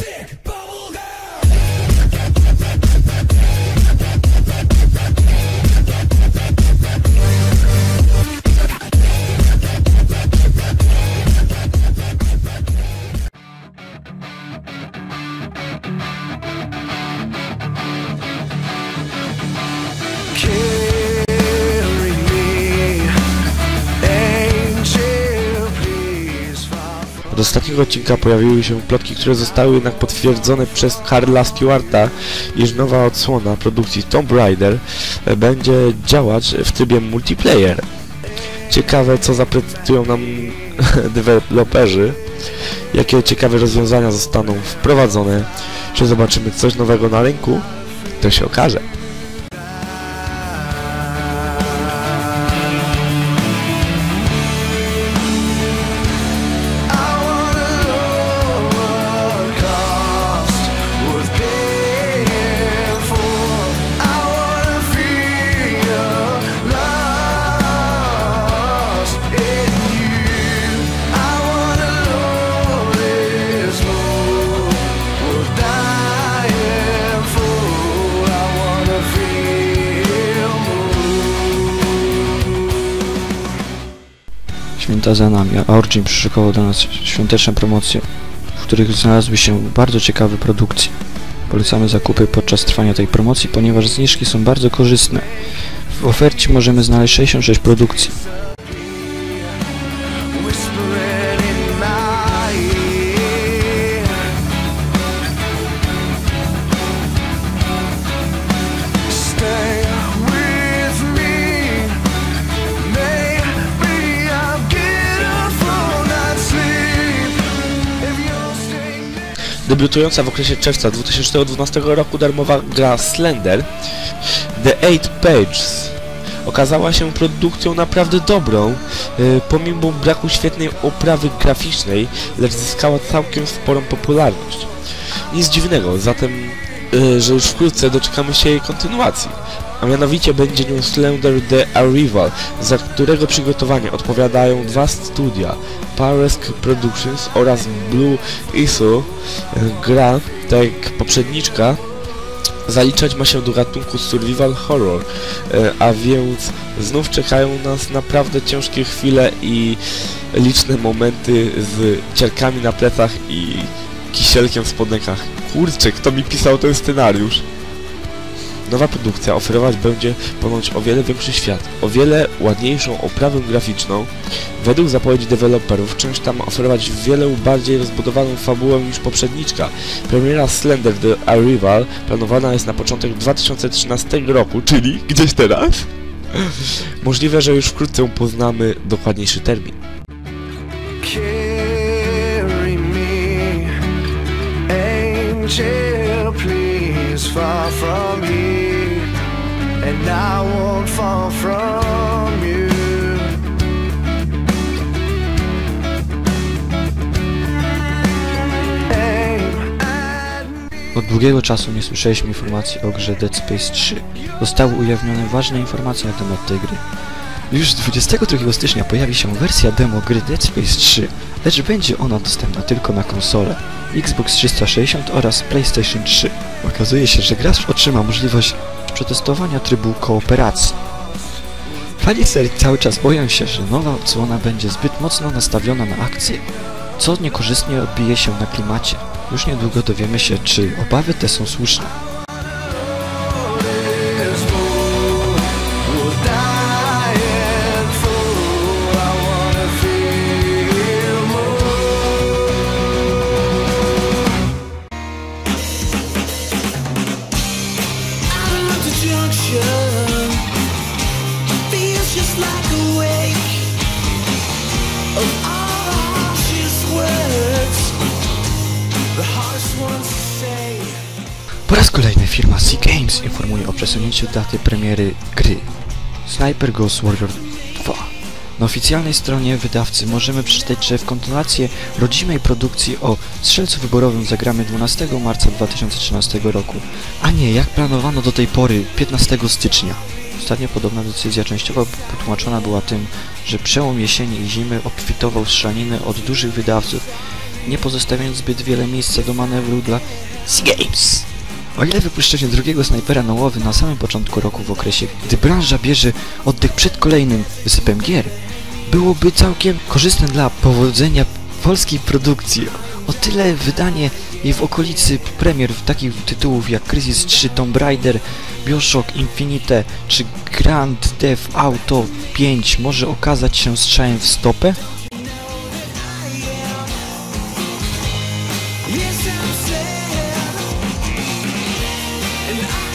Sick. Od ostatniego odcinka pojawiły się plotki, które zostały jednak potwierdzone przez Karla Stewarta, iż nowa odsłona produkcji Tomb Raider e, będzie działać w trybie multiplayer. Ciekawe, co zaprezentują nam deweloperzy, jakie ciekawe rozwiązania zostaną wprowadzone, czy zobaczymy coś nowego na rynku, to się okaże. Święta za nami, a Origin przyszykował dla nas świąteczne promocje, w których znalazły się bardzo ciekawe produkcje. Polecamy zakupy podczas trwania tej promocji, ponieważ zniżki są bardzo korzystne. W ofercie możemy znaleźć 66 produkcji. Debiutująca w okresie czerwca 2012 roku darmowa gra Slender The Eight Pages okazała się produkcją naprawdę dobrą, y, pomimo braku świetnej oprawy graficznej, lecz zyskała całkiem sporą popularność. Nic dziwnego, zatem, że już wkrótce doczekamy się jej kontynuacji, a mianowicie będzie nią Slender The Arrival, za którego przygotowanie odpowiadają dwa studia, Paresk Productions oraz Blue Issue. Y, Gra, tak jak poprzedniczka, zaliczać ma się do gatunku survival horror, e, a więc znów czekają nas naprawdę ciężkie chwile i liczne momenty z ciarkami na plecach i kisielkiem w spodekach. Kurczę, kto mi pisał ten scenariusz? Nowa produkcja oferować będzie ponoć o wiele większy świat, o wiele ładniejszą oprawę graficzną. Według zapowiedzi deweloperów część ta ma oferować wiele bardziej rozbudowaną fabułę niż poprzedniczka. Premiera Slender The Arrival planowana jest na początek 2013 roku, czyli gdzieś teraz? Możliwe, że już wkrótce poznamy dokładniejszy termin. Far from here, and I won't fall from you. Od długiego czasu nie słyszeliśmy informacji o grze Dead Space 3. Zostały ujawnione ważne informacje na temat tej gry. Już 22 stycznia pojawi się wersja demo gry Dead Space 3, lecz będzie ona dostępna tylko na konsolę, Xbox 360 oraz PlayStation 3. Okazuje się, że gracz otrzyma możliwość przetestowania trybu kooperacji. Fani serii cały czas boją się, że nowa odsłona będzie zbyt mocno nastawiona na akcję, co niekorzystnie odbije się na klimacie. Już niedługo dowiemy się, czy obawy te są słuszne. Firma Sea Games informuje o przesunięciu daty premiery gry Sniper Ghost Warrior 2. Na oficjalnej stronie wydawcy możemy przeczytać, że w kontynuację rodzimej produkcji o strzelcu wyborowym zagramy 12 marca 2013 roku, a nie jak planowano do tej pory 15 stycznia. Ostatnio podobna decyzja częściowo potłumaczona była tym, że przełom jesieni i zimy obfitował w strzelaniny od dużych wydawców nie pozostawiając zbyt wiele miejsca do manewru dla Seagames. O ile wypuszczenie drugiego snajpera na łowy na samym początku roku w okresie, gdy branża bierze oddech przed kolejnym wysypem gier, byłoby całkiem korzystne dla powodzenia polskiej produkcji. O tyle wydanie jej w okolicy premier takich tytułów jak Crisis 3, Tomb Raider, Bioshock Infinite czy Grand Theft Auto 5 może okazać się strzałem w stopę? I'm sad, and I